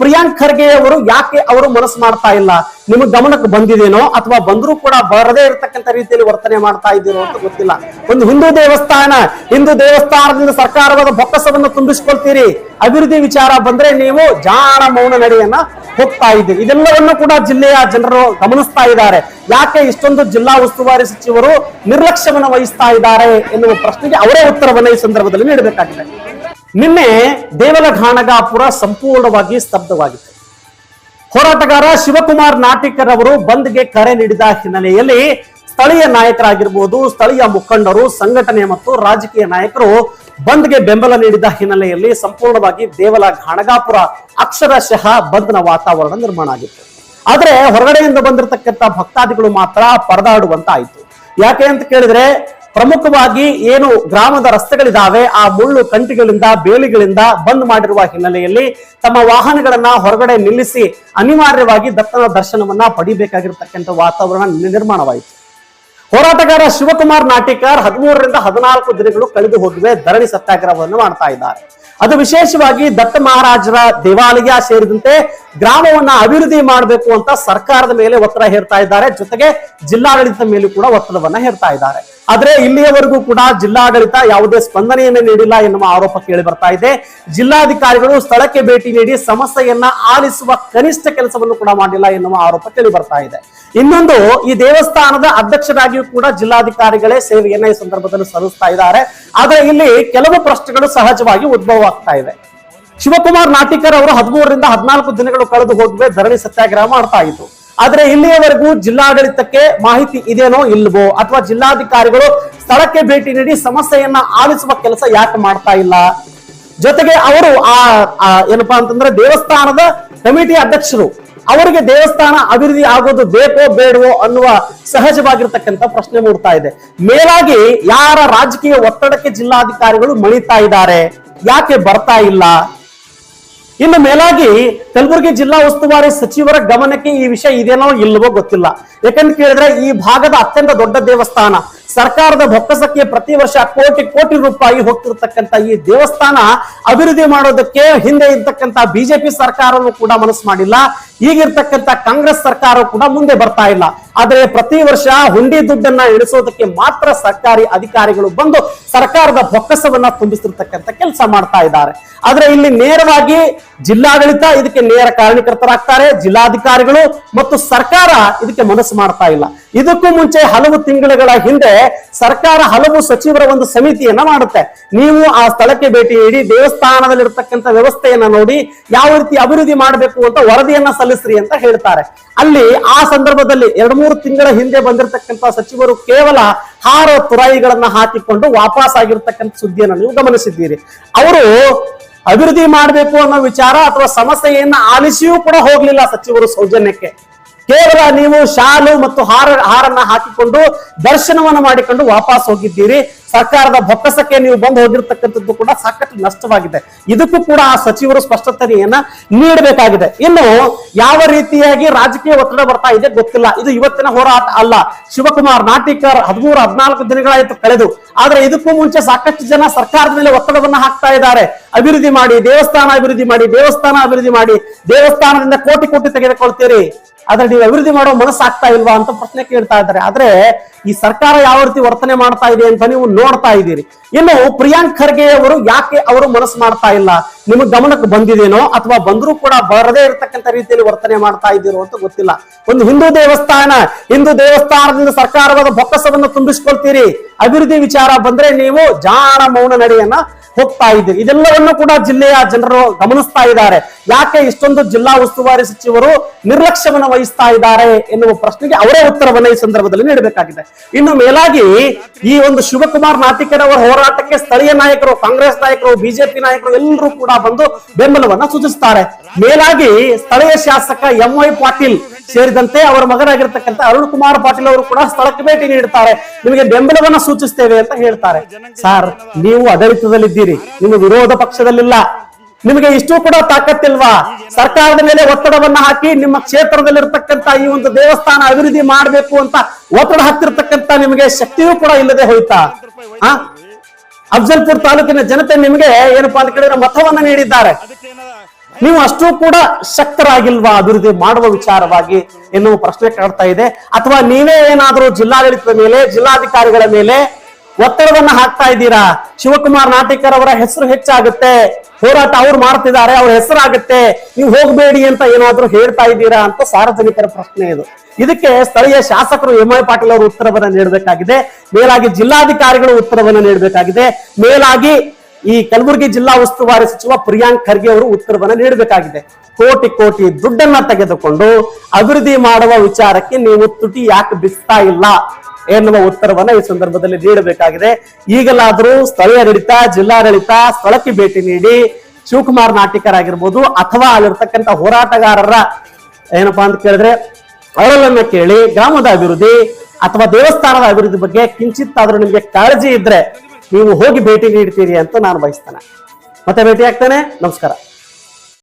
ಪ್ರಿಯಾಂಕ್ ಖರ್ಗೆ ಅವರು ಯಾಕೆ ಅವರು ಮನಸ್ಸು ಮಾಡ್ತಾ ಇಲ್ಲ? ನಿಮಗೆ ಗಮನಕ್ಕೆ ಬಂದಿದೇನೋ ಅಥವಾ ಬಂದರೂ ಕೂಡ ಬರದೇ ಇರತಕ್ಕಂತ ರೀತಿಯಲ್ಲಿ ವರ್ತನೆ ಮಾಡ್ತಾ ಇದ್ದೀರೋ ಅಂತ ಗೊತ್ತಿಲ್ಲ. ಒಂದು ಹಿಂದೂ ದೇವಸ್ಥಾನ, ಹಿಂದೂ ದೇವಸ್ಥಾನದಿಂದ ಸರ್ಕಾರವಾದ ಬೊಕ್ಕಸವನ್ನು ತುಂಬಿಸ್ಕೊಳ್ತೀರಿ. ಅಭಿವೃದ್ಧಿ ವಿಚಾರ ಬಂದ್ರೆ ನೀವು ಜಾಣ ಮೌನ ನಡೆಯನ್ನ ಹೋಗ್ತಾ ಇದ್ದೀರಿ. ಇದೆಲ್ಲವನ್ನು ಕೂಡ ಜಿಲ್ಲೆಯ ಜನರು ಗಮನಿಸ್ತಾ ಇದ್ದಾರೆ. ಯಾಕೆ ಇಷ್ಟೊಂದು ಜಿಲ್ಲಾ ಉಸ್ತುವಾರಿ ಸಚಿವರು ನಿರ್ಲಕ್ಷ್ಯವನ್ನು ವಹಿಸ್ತಾ ಇದ್ದಾರೆ ಎನ್ನುವ ಪ್ರಶ್ನೆಗೆ ಅವರೇ ಉತ್ತರವನ್ನು ಈ ಸಂದರ್ಭದಲ್ಲಿ ನೀಡಬೇಕಾಗಿದೆ. ನಿನ್ನೆ ದೇವಲಘಾಣಗಾಪುರ ಸಂಪೂರ್ಣವಾಗಿ ಸ್ತಬ್ಧವಾಗಿತ್ತು. ಹೋರಾಟಗಾರ ಶಿವಕುಮಾರ್ ನಾಟಿಕರ್ ಅವರು ಬಂದ್ಗೆ ಕರೆ ನೀಡಿದ ಹಿನ್ನೆಲೆಯಲ್ಲಿ ಸ್ಥಳೀಯ ನಾಯಕರಾಗಿರ್ಬೋದು, ಸ್ಥಳೀಯ ಮುಖಂಡರು, ಸಂಘಟನೆ ಮತ್ತು ರಾಜಕೀಯ ನಾಯಕರು ಬಂದ್ಗೆ ಬೆಂಬಲ ನೀಡಿದ ಹಿನ್ನೆಲೆಯಲ್ಲಿ ಸಂಪೂರ್ಣವಾಗಿ ದೇವಲ ಘಾಣಗಾಪುರ ಅಕ್ಷರಶಃ ಬಂದ್ನ ವಾತಾವರಣ ನಿರ್ಮಾಣ ಆಗಿತ್ತು. ಆದ್ರೆ ಹೊರಗಡೆಯಿಂದ ಬಂದಿರತಕ್ಕಂಥ ಭಕ್ತಾದಿಗಳು ಮಾತ್ರ ಪರದಾಡುವಂತ ಆಯ್ತು ಯಾಕೆ ಅಂತ ಕೇಳಿದ್ರೆ ಪ್ರಮುಖವಾಗಿ ಏನು ಗ್ರಾಮದ ರಸ್ತೆಗಳಿದಾವೆ, ಆ ಮುಳ್ಳು ಕಂಟಿಗಳಿಂದ, ಬೇಲಿಗಳಿಂದ ಬಂದ್ ಮಾಡಿರುವ ಹಿನ್ನೆಲೆಯಲ್ಲಿ ತಮ್ಮ ವಾಹನಗಳನ್ನ ಹೊರಗಡೆ ನಿಲ್ಲಿಸಿ ಅನಿವಾರ್ಯವಾಗಿ ದತ್ತನ ದರ್ಶನವನ್ನ ಪಡಿಬೇಕಾಗಿರ್ತಕ್ಕಂಥ ವಾತಾವರಣ ನಿರ್ಮಾಣವಾಯಿತು. ಹೋರಾಟಗಾರ ಶಿವಕುಮಾರ್ ನಾಟಿಕರ್ ಹದಿಮೂರರಿಂದ ಹದಿನಾಲ್ಕು ದಿನಗಳು ಕಳೆದು ಹೋಗಿವೆ, ಧರಣಿ ಸತ್ಯಾಗ್ರಹವನ್ನು ಮಾಡ್ತಾ ಇದ್ದಾರೆ. ಅದು ವಿಶೇಷವಾಗಿ ದತ್ತ ಮಹಾರಾಜರ ದೇವಾಲಯ ಸೇರಿದಂತೆ ಗ್ರಾಮವನ್ನ ಅಭಿವೃದ್ಧಿ ಮಾಡಬೇಕು ಅಂತ ಸರ್ಕಾರದ ಮೇಲೆ ಒತ್ತಡ ಹೇರ್ತಾ ಇದ್ದಾರೆ. ಜೊತೆಗೆ ಜಿಲ್ಲಾಡಳಿತದ ಮೇಲೂ ಕೂಡ ಒತ್ತಡವನ್ನ ಹೇರ್ತಾ ಇದ್ದಾರೆ. ಆದ್ರೆ ಇಲ್ಲಿಯವರೆಗೂ ಕೂಡ ಜಿಲ್ಲಾಡಳಿತ ಯಾವುದೇ ಸ್ಪಂದನೆಯನ್ನು ನೀಡಿಲ್ಲ ಎನ್ನುವ ಆರೋಪ ಕೇಳಿ ಬರ್ತಾ ಇದೆ. ಜಿಲ್ಲಾಧಿಕಾರಿಗಳು ಸ್ಥಳಕ್ಕೆ ಭೇಟಿ ನೀಡಿ ಸಮಸ್ಯೆಯನ್ನ ಆಲಿಸುವ ಕನಿಷ್ಠ ಕೆಲಸವನ್ನು ಕೂಡ ಮಾಡಿಲ್ಲ ಎನ್ನುವ ಆರೋಪ ಕೇಳಿ ಬರ್ತಾ ಇದೆ. ಇನ್ನೊಂದು, ಈ ದೇವಸ್ಥಾನದ ಅಧ್ಯಕ್ಷರಾಗಿಯೂ ಕೂಡ ಜಿಲ್ಲಾಧಿಕಾರಿಗಳೇ ಸೇವೆಯನ್ನ ಈ ಸಂದರ್ಭದಲ್ಲಿ ಸಲ್ಲಿಸ್ತಾ ಇದ್ದಾರೆ. ಆದ್ರೆ ಇಲ್ಲಿ ಕೆಲವು ಪ್ರಶ್ನೆಗಳು ಸಹಜವಾಗಿ ಉದ್ಭವ ಆಗ್ತಾ ಇದೆ. ಶಿವಕುಮಾರ್ ನಾಟಿಕರ್ ಅವರು ಹದಿಮೂರರಿಂದ ಹದಿನಾಲ್ಕು ದಿನಗಳು ಕಳೆದು ಹೋದ್ವೆ ಧರಣಿ ಸತ್ಯಾಗ್ರಹ ಮಾಡ್ತಾ ಇದ್ರು. ಆದ್ರೆ ಇಲ್ಲಿಯವರೆಗೂ ಜಿಲ್ಲಾಡಳಿತಕ್ಕೆ ಮಾಹಿತಿ ಇದೇನೋ ಇಲ್ವೋ ಅಥವಾ ಜಿಲ್ಲಾಧಿಕಾರಿಗಳು ಸ್ಥಳಕ್ಕೆ ಭೇಟಿ ನೀಡಿ ಸಮಸ್ಯೆಯನ್ನ ಆಲಿಸುವ ಕೆಲಸ ಯಾಕೆ ಮಾಡ್ತಾ ಇಲ್ಲ? ಜೊತೆಗೆ ಅವರು ಆ, ಏನಪ್ಪಾ ಅಂತಂದ್ರೆ ದೇವಸ್ಥಾನದ ಕಮಿಟಿ ಅಧ್ಯಕ್ಷರು, ಅವರಿಗೆ ದೇವಸ್ಥಾನ ಅಭಿವೃದ್ಧಿ ಆಗೋದು ಬೇಕೋ ಬೇಡವೋ ಅನ್ನುವ ಸಹಜವಾಗಿರ್ತಕ್ಕಂಥ ಪ್ರಶ್ನೆ ಮೂಡ್ತಾ ಇದೆ. ಮೇಲಾಗಿ ಯಾರ ರಾಜಕೀಯ ಒತ್ತಡಕ್ಕೆ ಜಿಲ್ಲಾಧಿಕಾರಿಗಳು ಮಣಿತಾ ಇದ್ದಾರೆ? ಯಾಕೆ ಬರ್ತಾ ಇಲ್ಲ? ಇನ್ನು ಮೇಲಾಗಿ ಕಲಬುರಗಿ ಜಿಲ್ಲಾ ಉಸ್ತುವಾರಿ ಸಚಿವರ ಗಮನಕ್ಕೆ ಈ ವಿಷಯ ಇದೇನೋ ಇಲ್ಲವೋ ಗೊತ್ತಿಲ್ಲ. ಯಾಕಂತ ಕೇಳಿದ್ರೆ ಈ ಭಾಗದ ಅತ್ಯಂತ ದೊಡ್ಡ ದೇವಸ್ಥಾನ, ಸರ್ಕಾರದ ಬೊಕ್ಕಸಕ್ಕೆ ಪ್ರತಿ ವರ್ಷ ಕೋಟಿ ಕೋಟಿ ರೂಪಾಯಿ ಹೋಗ್ತಿರ್ತಕ್ಕಂಥ ಈ ದೇವಸ್ಥಾನ ಅಭಿವೃದ್ಧಿ ಮಾಡೋದಕ್ಕೆ ಹಿಂದೆ ಇರ್ತಕ್ಕಂಥ ಬಿಜೆಪಿ ಸರ್ಕಾರವೂ ಕೂಡ ಮನಸ್ಸು ಮಾಡಿಲ್ಲ. ಈಗಿರ್ತಕ್ಕಂಥ ಕಾಂಗ್ರೆಸ್ ಸರ್ಕಾರ ಕೂಡ ಮುಂದೆ ಬರ್ತಾ ಇಲ್ಲ. ಆದ್ರೆ ಪ್ರತಿ ವರ್ಷ ಹುಂಡಿ ದುಡ್ಡನ್ನ ಇಳಿಸೋದಕ್ಕೆ ಮಾತ್ರ ಸರ್ಕಾರಿ ಅಧಿಕಾರಿಗಳು ಬಂದು ಸರ್ಕಾರದ ಬೊಕ್ಕಸವನ್ನ ತುಂಬಿಸಿರ್ತಕ್ಕಂಥ ಕೆಲಸ ಮಾಡ್ತಾ ಇದ್ದಾರೆ. ಆದ್ರೆ ಇಲ್ಲಿ ನೇರವಾಗಿ ಜಿಲ್ಲಾಡಳಿತ ಇದಕ್ಕೆ ನೇರ ಕಾರಣೀಕರ್ತರಾಗ್ತಾರೆ ಜಿಲ್ಲಾಧಿಕಾರಿಗಳು ಮತ್ತು ಸರ್ಕಾರ ಇದಕ್ಕೆ ಮನಸ್ಸು ಮಾಡ್ತಾ ಇಲ್ಲ. ಇದಕ್ಕೂ ಮುಂಚೆ ಹಲವು ತಿಂಗಳುಗಳ ಹಿಂದೆ ಸರ್ಕಾರ ಹಲವು ಸಚಿವರ ಒಂದು ಸಮಿತಿಯನ್ನ ಮಾಡುತ್ತೆ. ನೀವು ಆ ಸ್ಥಳಕ್ಕೆ ಭೇಟಿ ನೀಡಿ, ದೇವಸ್ಥಾನದಲ್ಲಿರ್ತಕ್ಕಂಥ ವ್ಯವಸ್ಥೆಯನ್ನ ನೋಡಿ, ಯಾವ ರೀತಿ ಅಭಿವೃದ್ಧಿ ಮಾಡಬೇಕು ಅಂತ ವರದಿಯನ್ನ ಸಲ್ಲಿಸ್ರಿ ಅಂತ ಹೇಳ್ತಾರೆ. ಅಲ್ಲಿ ಆ ಸಂದರ್ಭದಲ್ಲಿ ಎರಡು ಮೂರು ತಿಂಗಳ ಹಿಂದೆ ಬಂದಿರತಕ್ಕಂತ ಸಚಿವರು ಕೇವಲ ಹಾರ ತುರಾಯಿಗಳನ್ನ ಹಾಕಿಕೊಂಡು ವಾಪಸ್ ಆಗಿರ್ತಕ್ಕಂಥ ಸುದ್ದಿಯನ್ನು ನೀವು ಗಮನಿಸಿದ್ದೀರಿ. ಅವರು ಅಭಿವೃದ್ಧಿ ಮಾಡಬೇಕು ಅನ್ನೋ ವಿಚಾರ ಅಥವಾ ಸಮಸ್ಯೆಯನ್ನ ಆಲಿಸಿಯೂ ಕೂಡ ಹೋಗ್ಲಿಲ್ಲ ಸಚಿವರು ಸೌಜನ್ಯಕ್ಕೆ. ಕೇವಲ ನೀವು ಶಾಲು ಮತ್ತು ಹಾರ ಹಾರನ್ನ ಹಾಕಿಕೊಂಡು ದರ್ಶನವನ್ನು ಮಾಡಿಕೊಂಡು ವಾಪಸ್ ಹೋಗಿದ್ದೀರಿ. ಸರ್ಕಾರದ ಬೊಕ್ಕಸಕ್ಕೆ ನೀವು ಬಂದು ಹೋಗಿರ್ತಕ್ಕಂಥದ್ದು ಕೂಡ ಸಾಕಷ್ಟು ನಷ್ಟವಾಗಿದೆ. ಇದಕ್ಕೂ ಕೂಡ ಆ ಸಚಿವರು ಸ್ಪಷ್ಟತೆಯನ್ನ ನೀಡಬೇಕಾಗಿದೆ. ಇನ್ನು ಯಾವ ರೀತಿಯಾಗಿ ರಾಜಕೀಯ ಒತ್ತಡ ಬರ್ತಾ ಇದೆ ಗೊತ್ತಿಲ್ಲ. ಇದು ಇವತ್ತಿನ ಹೋರಾಟ ಅಲ್ಲ. ಶಿವಕುಮಾರ್ ನಾಟಿಕರ್ ಹದಿಮೂರು, ಹದಿನಾಲ್ಕು ದಿನಗಳಾಯಿತು ಕಳೆದು. ಆದ್ರೆ ಇದಕ್ಕೂ ಮುಂಚೆ ಸಾಕಷ್ಟು ಜನ ಸರ್ಕಾರದ ಮೇಲೆ ಒತ್ತಡವನ್ನ ಹಾಕ್ತಾ ಇದ್ದಾರೆ. ಅಭಿವೃದ್ಧಿ ಮಾಡಿ, ದೇವಸ್ಥಾನ ಅಭಿವೃದ್ಧಿ ಮಾಡಿ, ದೇವಸ್ಥಾನ ಅಭಿವೃದ್ಧಿ ಮಾಡಿ, ದೇವಸ್ಥಾನದಿಂದ ಕೋಟಿ ಕೋಟಿ ತೆಗೆದುಕೊಳ್ತೀರಿ. ಆದ್ರೆ ನೀವು ಅಭಿವೃದ್ಧಿ ಮಾಡೋ ಮನಸ್ಸಾಗ್ತಾ ಇಲ್ವಾ ಅಂತ ಪ್ರಶ್ನೆ ಕೇಳ್ತಾ ಇದ್ದಾರೆ. ಆದ್ರೆ ಈ ಸರ್ಕಾರ ಯಾವ ರೀತಿ ವರ್ತನೆ ಮಾಡ್ತಾ ಇದೆ ಅಂತ ನೀವು ನೋಡ್ತಾ ಇದ್ದೀರಿ. ಇನ್ನು ಪ್ರಿಯಾಂಕ್ ಖರ್ಗೆ ಅವರು ಯಾಕೆ ಅವರು ಮನಸ್ಸು ಮಾಡ್ತಾ ಇಲ್ಲ? ನಿಮಗೆ ಗಮನಕ್ಕೆ ಬಂದಿದೇನೋ ಅಥವಾ ಬಂದರೂ ಕೂಡ ಬರದೇ ಇರತಕ್ಕಂತ ರೀತಿಯಲ್ಲಿ ವರ್ತನೆ ಮಾಡ್ತಾ ಇದ್ದೀರೋ ಅಂತ ಗೊತ್ತಿಲ್ಲ. ಒಂದು ಹಿಂದೂ ದೇವಸ್ಥಾನ, ಹಿಂದೂ ದೇವಸ್ಥಾನದಿಂದ ಸರ್ಕಾರವಾದ ಬೊಕ್ಕಸವನ್ನು ತುಂಬಿಸ್ಕೊಳ್ತೀರಿ. ಅಭಿವೃದ್ಧಿ ವಿಚಾರ ಬಂದ್ರೆ ನೀವು ಜಾಣ ಮೌನ ನಡೆಯನ್ನ ಹೋಗ್ತಾ ಇದ್ದೀರಿ. ಇದೆಲ್ಲವನ್ನು ಕೂಡ ಜಿಲ್ಲೆಯ ಜನರು ಗಮನಿಸ್ತಾ ಇದ್ದಾರೆ. ಯಾಕೆ ಇಷ್ಟೊಂದು ಜಿಲ್ಲಾ ಉಸ್ತುವಾರಿ ಸಚಿವರು ನಿರ್ಲಕ್ಷ್ಯವನ್ನು ವಹಿಸ್ತಾ ಇದ್ದಾರೆ ಎನ್ನುವ ಪ್ರಶ್ನೆಗೆ ಅವರೇ ಉತ್ತರವನ್ನು ಈ ಸಂದರ್ಭದಲ್ಲಿ ನೀಡಬೇಕಾಗಿದೆ. ಇನ್ನು ಮೇಲಾಗಿ ಈ ಒಂದು ಶಿವಕುಮಾರ್ ಅವರ ಹೋರಾಟಕ್ಕೆ ಸ್ಥಳೀಯ ನಾಯಕರು, ಕಾಂಗ್ರೆಸ್ ನಾಯಕರು, ಬಿಜೆಪಿ ನಾಯಕರು ಎಲ್ಲರೂ ಕೂಡ ಬಂದು ಬೆಂಬಲವನ್ನ ಸೂಚಿಸುತ್ತಾರೆ ಮೇಲಾಗಿ ಸ್ಥಳೀಯ ಶಾಸಕ ಎಂ ವೈ ಪಾಟೀಲ್ ಸೇರಿದಂತೆ ಅವರ ಮಗನಾಗಿರ್ತಕ್ಕಂಥ ಅರುಣ್ ಕುಮಾರ್ ಪಾಟೀಲ್ ಅವರು ಕೂಡ ಸ್ಥಳಕ್ಕೆ ಭೇಟಿ ನೀಡುತ್ತಾರೆ. ನಿಮಗೆ ಬೆಂಬಲವನ್ನ ಸೂಚಿಸ್ತೇವೆ ಅಂತ ಹೇಳ್ತಾರೆ. ಸರ್, ನೀವು ಆಡಳಿತದಲ್ಲಿದ್ದೀರಿ ನಿಮ್ಮ ವಿರೋಧ ಪಕ್ಷದಲ್ಲಿಲ್ಲ. ನಿಮಗೆ ಇಷ್ಟು ಕೂಡ ತಾಕತ್ತಿಲ್ವಾ? ಸರ್ಕಾರದ ಮೇಲೆ ಒತ್ತಡವನ್ನ ಹಾಕಿ ನಿಮ್ಮ ಕ್ಷೇತ್ರದಲ್ಲಿರ್ತಕ್ಕಂಥ ಈ ಒಂದು ದೇವಸ್ಥಾನ ಅಭಿವೃದ್ಧಿ ಮಾಡಬೇಕು ಅಂತ ಒತ್ತಡ ಹಾಕ್ತಿರ್ತಕ್ಕಂಥ ನಿಮಗೆ ಶಕ್ತಿಯೂ ಕೂಡ ಇಲ್ಲದೆ ಹೋಯ್ತಾ? ಅಫ್ಜಲ್ಪುರ್ ತಾಲೂಕಿನ ಜನತೆ ನಿಮಗೆ ಏನಪ್ಪಾ ಅಂತ ಕೇಳಿದ್ರೆ ಮತವನ್ನ ನೀಡಿದ್ದಾರೆ. ನೀವು ಅಷ್ಟು ಕೂಡ ಶಕ್ತರಾಗಿಲ್ವಾ ಅಭಿವೃದ್ಧಿ ಮಾಡುವ ವಿಚಾರವಾಗಿ ಎನ್ನುವ ಪ್ರಶ್ನೆ ಕಾಡ್ತಾ ಇದೆ. ಅಥವಾ ನೀವೇ ಏನಾದರೂ ಜಿಲ್ಲಾಡಳಿತದ ಮೇಲೆ, ಜಿಲ್ಲಾಧಿಕಾರಿಗಳ ಮೇಲೆ ಒತ್ತಡವನ್ನ ಹಾಕ್ತಾ ಇದ್ದೀರಾ? ಶಿವಕುಮಾರ್ ನಾಟಿಕರ್ ಅವರ ಹೆಸರು ಹೆಚ್ಚಾಗುತ್ತೆ. ಹೋರಾಟ ಅವ್ರು ಮಾಡ್ತಿದ್ದಾರೆ, ಅವ್ರ ಹೆಸರಾಗುತ್ತೆ. ನೀವು ಹೋಗಬೇಡಿ ಅಂತ ಏನಾದ್ರೂ ಹೇಳ್ತಾ ಇದ್ದೀರಾ ಅಂತ ಸಾರ್ವಜನಿಕರ ಪ್ರಶ್ನೆ ಇದು. ಇದಕ್ಕೆ ಸ್ಥಳೀಯ ಶಾಸಕರು ಎಂ ಐ ಪಾಟೀಲ್ ಅವರು ಉತ್ತರವನ್ನ ನೀಡಬೇಕಾಗಿದೆ. ಮೇಲಾಗಿ ಜಿಲ್ಲಾಧಿಕಾರಿಗಳು ಉತ್ತರವನ್ನ ನೀಡಬೇಕಾಗಿದೆ. ಮೇಲಾಗಿ ಈ ಕಲಬುರಗಿ ಜಿಲ್ಲಾ ಉಸ್ತುವಾರಿ ಸಚಿವ ಪ್ರಿಯಾಂಕ್ ಖರ್ಗೆ ಅವರು ಉತ್ತರವನ್ನ ನೀಡಬೇಕಾಗಿದೆ. ಕೋಟಿ ಕೋಟಿ ದುಡ್ಡನ್ನ ತೆಗೆದುಕೊಂಡು ಅಭಿವೃದ್ಧಿ ಮಾಡುವ ವಿಚಾರಕ್ಕೆ ನೀವು ತುಟಿ ಯಾಕೆ ಬಿಸ್ತಾ ಇಲ್ಲ? ಎನ್ನುವ ಉತ್ತರವನ್ನ ಈ ಸಂದರ್ಭದಲ್ಲಿ ನೀಡಬೇಕಾಗಿದೆ. ಈಗಲಾದರೂ ಸ್ಥಳೀಯಾಡಳಿತ ಜಿಲ್ಲಾಡಳಿತ ಸ್ಥಳಕ್ಕೆ ಭೇಟಿ ನೀಡಿ ಶಿವಕುಮಾರ್ ನಾಟಿಕರಾಗಿರ್ಬೋದು ಅಥವಾ ಅಲ್ಲಿರ್ತಕ್ಕಂಥ ಹೋರಾಟಗಾರರ ಏನಪ್ಪಾ ಅಂತ ಕೇಳಿದ್ರೆ ಅವರನ್ನ ಕೇಳಿ, ಗ್ರಾಮದ ಅಭಿವೃದ್ಧಿ ಅಥವಾ ದೇವಸ್ಥಾನದ ಅಭಿವೃದ್ಧಿ ಬಗ್ಗೆ ಕಿಂಚಿತ್ತಾದ್ರೂ ನಿಮಗೆ ಕಾಳಜಿ ಇದ್ರೆ ನೀವು ಹೋಗಿ ಭೇಟಿ ನೀಡ್ತೀರಿ ಅಂತ ನಾನು ಬಯಸ್ತೇನೆ. ಮತ್ತೆ ಭೇಟಿ ಆಗ್ತೇನೆ. ನಮಸ್ಕಾರ.